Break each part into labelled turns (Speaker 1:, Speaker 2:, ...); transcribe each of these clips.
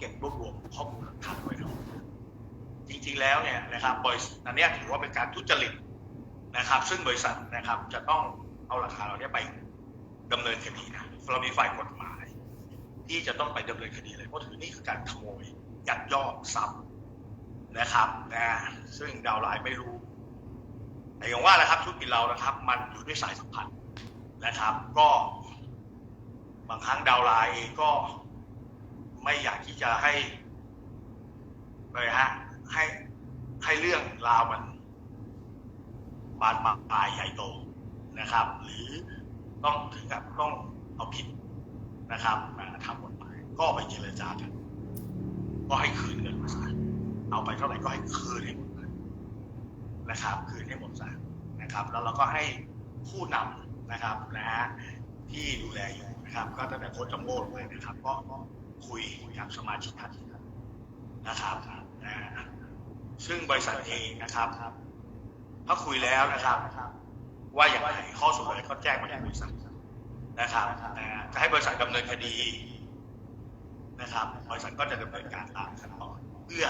Speaker 1: เก็บรวบรวมข้อมูลหลักฐานไว้ทั้งหมดจริงๆแล้วเนี่ยนะครับบริษัทอันนี้ถือว่าเป็นการทุจริตนะครับ ซึ่งบริษัทนะครับจะต้องเอาหลักฐานเหล่านี้ไปดำเนินคดีนะเรามีฝ่ายกฎหมาย ที่จะต้องไปดำเนินคดีเลยเพราะถือนี่คือการขโมยยักยอกทรัพย์นะครับนะซึ่งดาวไลน์ไม่รู้ แต่อย่างว่าแหละครับธุรกิจเรานะครับ มันอยู่ด้วยสายสัมพันธ์นะครับ ก็บางครั้งดาวไลน์เองก็ ไม่อยากที่จะให้เลยฮะ ให้ให้เรื่องราวมันบานปลายใหญ่โตนะครับ หรือต้องถึงกับต้องเอาผิดนะครับมาทำกฎหมายก็ไปเจรจากันก็ให้คืนเงินมาซะเอาไปเท่าไหร่ก็ให้คืนให้หมดเลยนะครับ คืนให้หมดซะนะครับ แล้วเราก็ให้ผู้นำนะครับนะฮะที่ดูแลอยู่นะครับ ก็ตั้งแต่โค้ชจัมโบ้ด้วยนะครับ ก็ คุยกับสมาชิกท่านนะครับซึ่งบริษัทเองนะครับถ้าคุยแล้วนะครับ ว่าอย่างไรข้อสรุปอะไรก็แจ้งมาที่บริษัทนะครับจะให้บริษัทดำเนินคดีนะครับ บริษัทก็จะดำเนินการตามขั้นตอนเพื่อ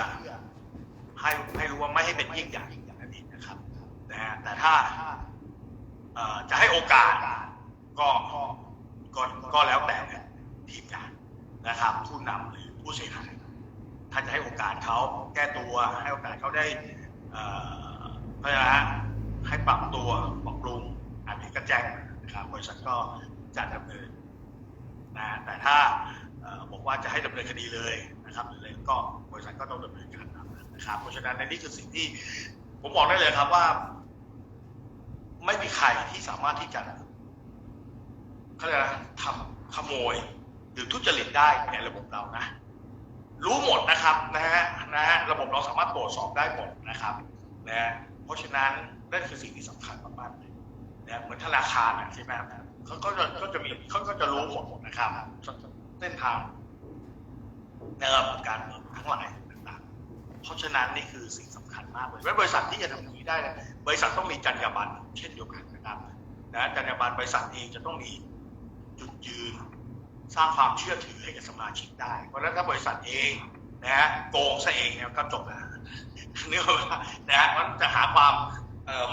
Speaker 1: ให้ให้รู้ว่าไม่ให้เป็นยิ่งใหญ่อย่างนั้นเองนะครับนะแต่ถ้าจะให้โอกาสก็ก็ก็แล้วแต่ทีมงาน นะครับ ผู้นำหรือผู้เสียหายถ้านจะให้โอกาสเขาแก้ตัวให้โอกาสเขาได้เอ่อเพราะฉะนั้นให้ปรับตัวปรับปรุงอันนี้ก็แจ้งนะครับบริษัทก็จะดำเนินนะแต่ถ้าบอกว่าจะให้ดำเนินคดีเลยนะครับหรืออะไรก็บริษัทก็ต้องดำเนินการนะครับ เพราะฉะนั้นในนี่คือสิ่งที่ผมบอกได้เลยครับว่า ไม่มีใครที่สามารถที่จะเขาเรียกอะไรทำขโมย หรือทุจริตได้ในระบบเรานะ รู้หมดนะครับนะฮะนะฮะระบบเราสามารถตรวจสอบได้หมดนะครับนะฮะเพราะฉะนั้นนั่นคือสิ่งที่สำคัญมากๆเลยนะเหมือนธนาคารอะใช่ไหมครับเขาก็จะก็จะมีเขาก็จะรู้หมดนะครับเส้นทางนะครับการเงินทั้งหลายต่างๆเพราะฉะนั้นนี่คือสิ่งสำคัญมากเลยและบริษัทที่จะทำอย่างนี้ได้นะบริษัทต้องมีจรรยาบรรณเช่นเดียวกันนะครับนะจรรยาบรรณบริษัทเองจะต้องมีจุดยืน สร้างความเชื่อถือให้กับสมาชิกได้ เพราะฉะนั้นถ้าบริษัทเองนะโกงซะเองเนี่ยก็จบแล้วเนื้อว่านะฮะมันจะหาความ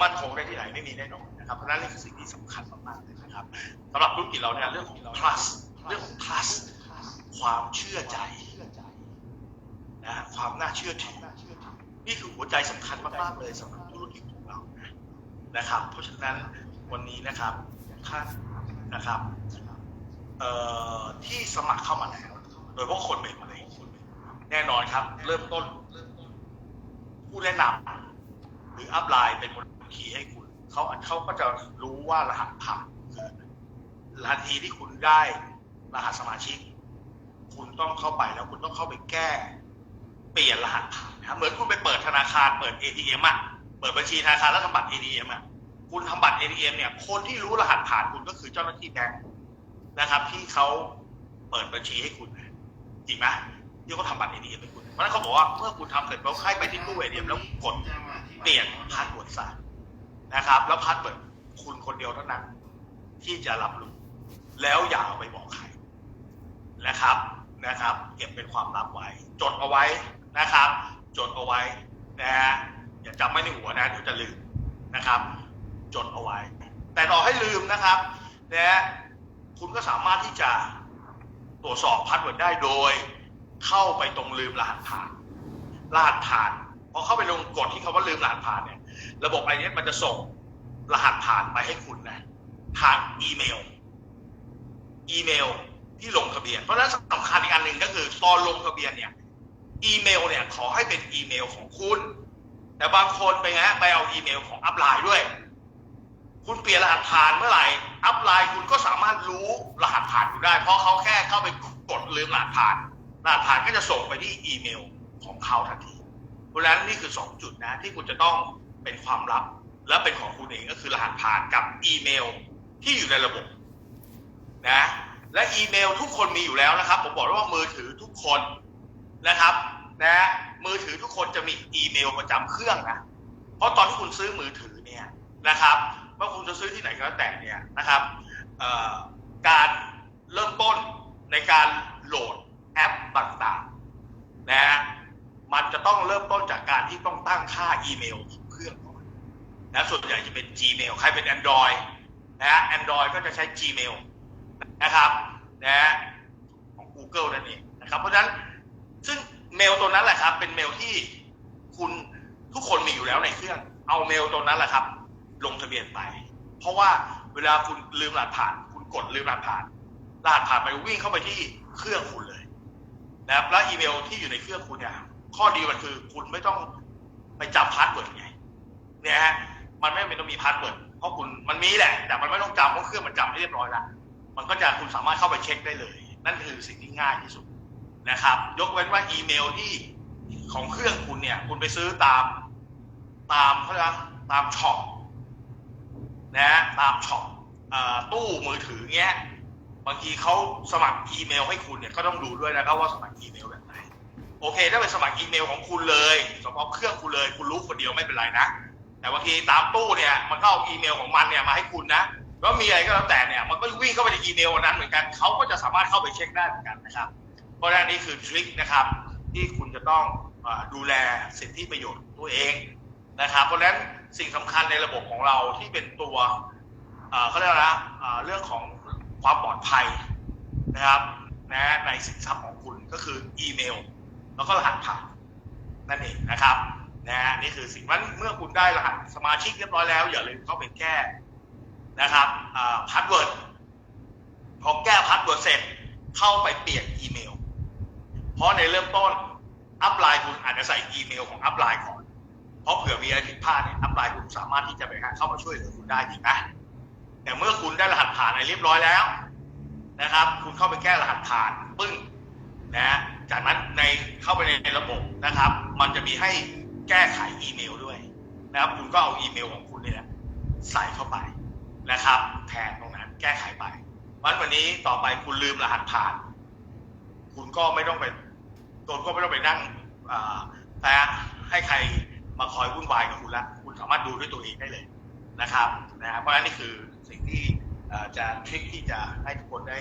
Speaker 1: มั่นคงได้ที่ไหนไม่มีแน่นอนนะครับเพราะฉะนั้นนี่คือสิ่งที่สำคัญมากๆเลยนะครับสำหรับธุรกิจเราเนี่ยเรื่องของ trust เรื่องของ trust ความเชื่อใจนะความน่าเชื่อถือนี่คือหัวใจสำคัญมากๆเลยสำหรับธุรกิจของเรานะครับ เพราะฉะนั้นวันนี้นะครับท่านนะครับ ที่สมัครเข้ามาแล้วโดยพาะคนใหม่ๆแน่นอนครับ เริ่มต้น ผู้แนะนำหรืออัพไลน์เป็นคนคีย์ให้คุณเขาเขาก็จะรู้ว่ารหัสผ่านคือทันทีที่คุณได้รหัสสมาชิก คุณต้องเข้าไปแล้วคุณต้องเข้าไปแก้ เปลี่ยนรหัสผ่านนะเหมือนคุณไปเปิดธนาคารเปิด ATM อะเปิดบัญชีธนาคารแล้วทำบัตร ATM อะคุณทำบัตร ATM เนี่ย คนที่รู้รหัสผ่านคุณก็คือเจ้าหน้าที่แบงค์ นะครับ ที่เขาเปิดบัญชีให้คุณจริงไหมที่เขาทำบัตรเอทีเอ็มให้คุณเพราะฉะนั้นเขาบอกว่าเมื่อคุณทำเสร็จแล้วให้ไปที่ตู้เอทีเอ็มแล้วกดเปลี่ยนพาสเวิร์ดซะนะครับ แล้วพาสเวิร์ดคุณคนเดียวเท่านั้น ที่จะรับรู้แล้วอย่าเอาไปบอกใครนะครับนะครับ เก็บเป็นความลับไว้ จดเอาไว้นะครับ จดเอาไว้นะฮะอย่าจำไม่ในหัวนะเดี๋ยวจะลืมนะครับ จดเอาไว้ แต่ต่อให้ลืมนะครับนะฮะ คุณก็สามารถที่จะตรวจสอบพาสเวิร์ดได้โดย เข้าไปตรงลืมรหัสผ่าน รหัสผ่านพอเข้าไปลงกดที่คำว่าลืมรหัสผ่านเนี่ยระบบไอเนี้มันจะส่งรหัสผ่านไปให้คุณนะทางอีเมล อีเมลที่ลงทะเบียน เพราะฉะนั้นสำคัญอีกอันหนึ่งก็คือตอนลงทะเบียนเนี่ย อีเมลเนี่ยขอให้เป็นอีเมลของคุณ แต่บางคนไปไงไปเอาอีเมลของอัพไลน์ด้วย คุณเปลี่ยนรหัสผ่านเมื่อไหร่ อัพไลน์คุณก็สามารถรู้รหัสผ่านคุณได้ เพราะเขาแค่เข้าไปกดลืมรหัสผ่าน รหัสผ่านก็จะส่งไปที่อีเมลของเขาทันที เพราะฉะนั้นนี่คือสองจุดนะที่คุณจะต้องเป็นความลับ และเป็นของคุณเองก็คือรหัสผ่านกับอีเมลที่อยู่ในระบบนะและอีเมลทุกคนมีอยู่แล้วนะครับ ผมบอกแล้วว่ามือถือทุกคนนะครับนะมือถือทุกคนจะมีอีเมลประจำเครื่องนะเพราะตอนที่คุณซื้อมือถือเนี่ยนะครับ ว่าคุณจะซื้อที่ไหนก็แล้วแต่เนี่ยนะครับการเริ่มต้นในการโหลดแอปต่างๆนะฮะมันจะต้องเริ่มต้นจากการที่ต้องตั้งค่าอีเมลของเครื่องก่อนนะส่วนใหญ่จะเป็น Gmail ใครเป็น Android นะฮะ Android ก็จะใช้ Gmail นะครับนะฮะของ Google นั่นเองนะครับเพราะฉะนั้นซึ่งเมลตัวนั้นแหละครับ เป็นเมลที่คุณทุกคนมีอยู่แล้วในเครื่อง เอาเมลตัวนั้นแหละครับะเบียนไป เพราะว่าเวลาคุณลืมรหัสผ่าน คุณกดลืมรหัสผ่านรหัสผ่านไปวิ่งเข้าไปที่เครื่องคุณเลยนะครับแล้วอีเมลที่อยู่ในเครื่องคุณเนี่ยข้อดีมันคือคุณไม่ต้องไปจำพาสเวิร์ดไงเนี่ยฮะมันไม่เป็นต้องมีพาสเวิร์ดเพราะคุณมันมีแหละ แต่มันไม่ต้องจำเพราะเครื่องมันจำให้เรียบร้อยแล้วมันก็จะคุณสามารถเข้าไปเช็คได้เลย นั่นคือสิ่งที่ง่ายที่สุดนะครับ ยกเว้นว่าอีเมลที่ของเครื่องคุณเนี่ย คุณไปซื้อตาม ตามเขาเรียกตามช็อป นะฮะตามช็อปตู้มือถือเงี้ยบางทีเขาสมัครอีเมลให้คุณเนี่ยก็ต้องดูด้วยนะครับว่าสมัครอีเมลแบบไหนโอเค ถ้าเป็นสมัครอีเมลของคุณเลยเฉพาะเครื่องคุณเลย คุณรู้คนเดียวไม่เป็นไรนะแต่บางทีตามตู้เนี่ยมันก็เอาอีเมลของมันเนี่ยมาให้คุณนะแล้วมีอะไรก็แล้วแต่เนี่ยมันก็วิ่งเข้าไปในอีเมลนั้นเหมือนกันเขาก็จะสามารถเข้าไปเช็คได้เหมือนกันนะครับเพราะนั้นนี่คือทริคนะครับที่คุณจะต้องดูแลสิทธิประโยชน์ตัวเองนะครับ เพราะฉะนั้น สิ่งสำคัญในระบบของเราที่เป็นตัวเขาเรียกว่าอะไรนะเรื่องของความปลอดภัยนะครับนะในสินทรัพย์ของคุณก็คืออีเมล แล้วก็รหัสผ่านนั่นเองนะครับนะนี่คือสิ่งนั้นเมื่อคุณได้รหัสสมาชิกเรียบร้อยแล้ว อย่าลืมเข้าไปแก้นะครับพาสเวิร์ดพอแก้พาสเวิร์ดเสร็จเข้าไปเปลี่ยนอีเมล เพราะในเริ่มต้นอัพไลน์คุณอาจจะใส่อีเมลของอัพไลน์ก่อน เพราะเผื่อมีอะไรผิดพลาดเนี่ยอัพไลน์คุณสามารถที่จะไปเข้ามาช่วยเหลือคุณได้จริงไหมแต่เมื่อคุณได้รหัสผ่านอะไรเรียบร้อยแล้วนะครับ คุณเข้าไปแก้รหัสผ่านปึ้งนะฮะจากนั้นในเข้าไปในระบบนะครับ มันจะมีให้แก้ไขอีเมลด้วยนะครับ คุณก็เอาอีเมลของคุณเนี่ยใส่เข้าไปนะครับ แทนตรงนั้นแก้ไขไปวันวันนี้ต่อไปคุณลืมรหัสผ่าน คุณก็ไม่ต้องไปตนก็ไม่ต้องไปนั่งแต่ให้ใคร มาคอยวุ่นวายกับคุณละคุณสามารถดูด้วยตัวเองได้เลยนะครับนะเพราะฉะนั้นนี่คือสิ่งที่จะทริคที่จะให้ทุกคนได้